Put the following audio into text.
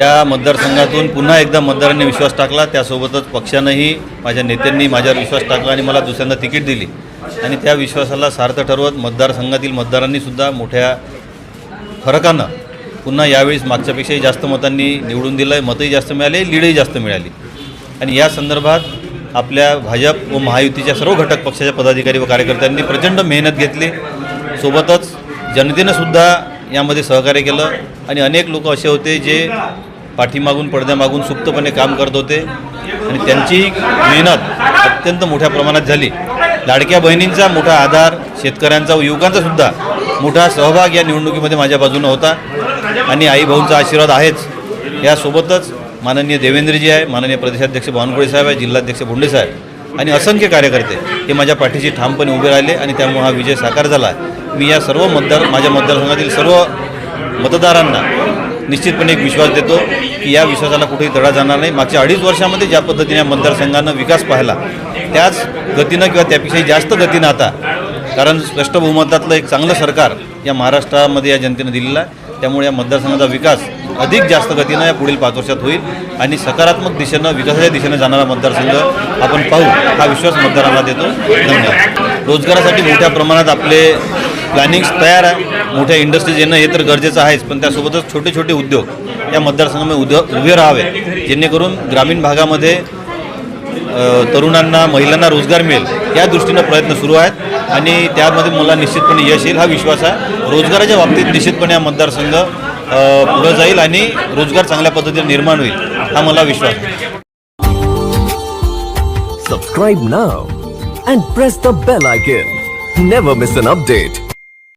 या मतदारसंघातून पुन्हा एकदा मतदारांनी विश्वास टाकला. त्यासोबतच पक्षानंही माझ्या नेत्यांनी माझ्यावर विश्वास टाकला आणि मला दुसऱ्यांदा तिकीट दिली. आणि त्या विश्वासाला सार्थ ठरवत मतदारसंघातील मतदारांनीसुद्धा मोठ्या फरकानं पुन्हा यावेळेस मागच्यापेक्षाही जास्त मतांनी निवडून दिलं आहे मतही जास्त मिळाले लीडही जास्त मिळाली. आणि या संदर्भात आपल्या भाजप व महायुतीच्या सर्व घटक पक्षाच्या पदाधिकारी व कार्यकर्त्यांनी प्रचंड मेहनत घेतली. सोबतच जनतेनंसुद्धा यामध्ये सहकार्य केलं आणि अनेक लोक असे होते जे पाठीमागून पडद्यामागून सुप्तपणे काम करत होते. आणि त्यांची मेहनत अत्यंत मोठ्या प्रमाणात झाली. लाडक्या बहिणींचा मोठा आधार शेतकऱ्यांचा व युवकांचा सुद्धा मोठा सहभाग या निवडणुकीमध्ये माझ्या बाजूनं होता. आणि आई भाऊंचा आशीर्वाद आहेच. यासोबतच माननीय देवेंद्रजी आहे माननीय प्रदेशाध्यक्ष बावनकुळे साहेब आहे जिल्हाध्यक्ष भोंडे साहेब. आणि असंख्य कार्यकर्ते हे माझ्या पाठीशी ठामपणे उभे राहिले आणि त्यामुळे हा विजय साकार झाला. मी या सर्व मतदार माझ्या मतदारसंघातील सर्व मतदारांना निश्चितपणे एक विश्वास देतो की या विश्वासाला कुठेही तडा जाणार नाही. मागच्या अडीच वर्षामध्ये ज्या पद्धतीने या मतदारसंघानं विकास पाहिला त्याच गतीनं किंवा त्यापेक्षाही जास्त गतीनं आता कारण स्पष्ट बहुमतातलं एक चांगलं सरकार या महाराष्ट्रामध्ये या जनतेनं दिलेलं आहे. त्यामुळे या मतदारसंघाचा विकास अधिक जास्त गतीनं या पुढील पाच वर्षात होईल आणि सकारात्मक दिशेनं विकासाच्या दिशेनं जाणारा मतदारसंघ आपण पाहू हा विश्वास मतदारांना देतो. धन्यवाद. रोजगारासाठी मोठ्या प्रमाणात आपले प्लॅनिंग्स तयार आहे. मोठ्या इंडस्ट्रीज येणं हे तर गरजेचं आहेच पण त्यासोबतच छोटे छोटे उद्योग या मतदारसंघामध्ये उद्योग उभे राहावे. जेणेकरून ग्रामीण भागामध्ये तरुणांना महिलांना रोजगार मिळेल या दृष्टीनं प्रयत्न सुरू आहेत आणि त्यामध्ये मला निश्चितपणे यश येईल हा विश्वास आहे रोजगाराच्या बाबतीत निश्चितपणे हा मतदारसंघ पुढं जाईल आणि रोजगार चांगल्या पद्धतीने निर्माण होईल हा मला विश्वास आहे Subscribe and press the bell bell icon. Never miss an.